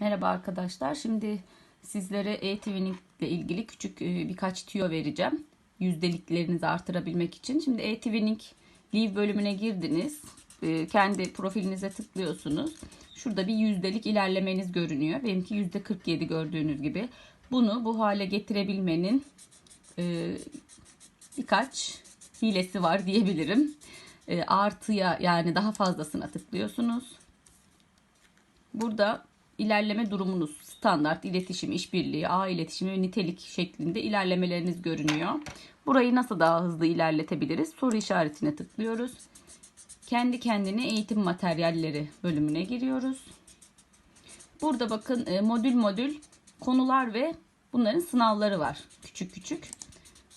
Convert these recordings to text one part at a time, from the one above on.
Merhaba arkadaşlar. Şimdi sizlere e-twinning ile ilgili küçük e, birkaç tüyo vereceğim. Yüzdeliklerinizi artırabilmek için. Şimdi e-twinning leave bölümüne girdiniz. E, Kendi profilinize tıklıyorsunuz. Şurada bir yüzdelik ilerlemeniz görünüyor. Benimki yüzde 47 gördüğünüz gibi. Bunu bu hale getirebilmenin e, birkaç hilesi var diyebilirim. Artıya yani daha fazlasına tıklıyorsunuz. Burada ilerleme durumunuz standart iletişim, işbirliği, ağ iletişimi ve nitelik şeklinde ilerlemeleriniz görünüyor. Burayı nasıl daha hızlı ilerletebiliriz? Soru işaretine tıklıyoruz. Kendi kendine eğitim materyalleri bölümüne giriyoruz. Burada bakın e, modül modül konular ve bunların sınavları var. Küçük küçük.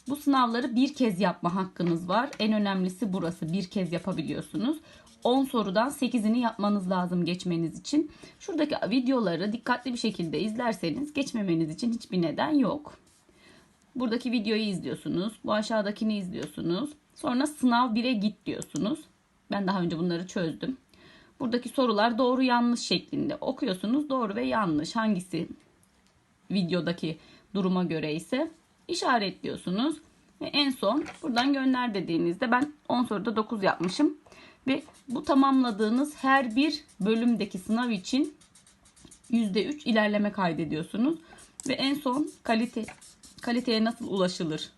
Bu sınavları bir kez yapma hakkınız var. En önemlisi burası. Bir kez yapabiliyorsunuz. 10 sorudan 8'ini yapmanız lazım geçmeniz için. Şuradaki videoları dikkatli bir şekilde izlerseniz geçmemeniz için hiçbir neden yok. Buradaki videoyu izliyorsunuz. Bu aşağıdakini izliyorsunuz. Sonra sınav 1'e git diyorsunuz. Ben daha önce bunları çözdüm. Buradaki sorular doğru yanlış şeklinde okuyorsunuz. Doğru ve yanlış hangisi videodaki duruma göre ise işaretliyorsunuz. Ve en son buradan gönder dediğinizde ben 10 soruda 9 yapmışım. Ve bu tamamladığınız her bir bölümdeki sınav için %3 ilerleme kaydediyorsunuz. Ve en son kalite kaliteye nasıl ulaşılır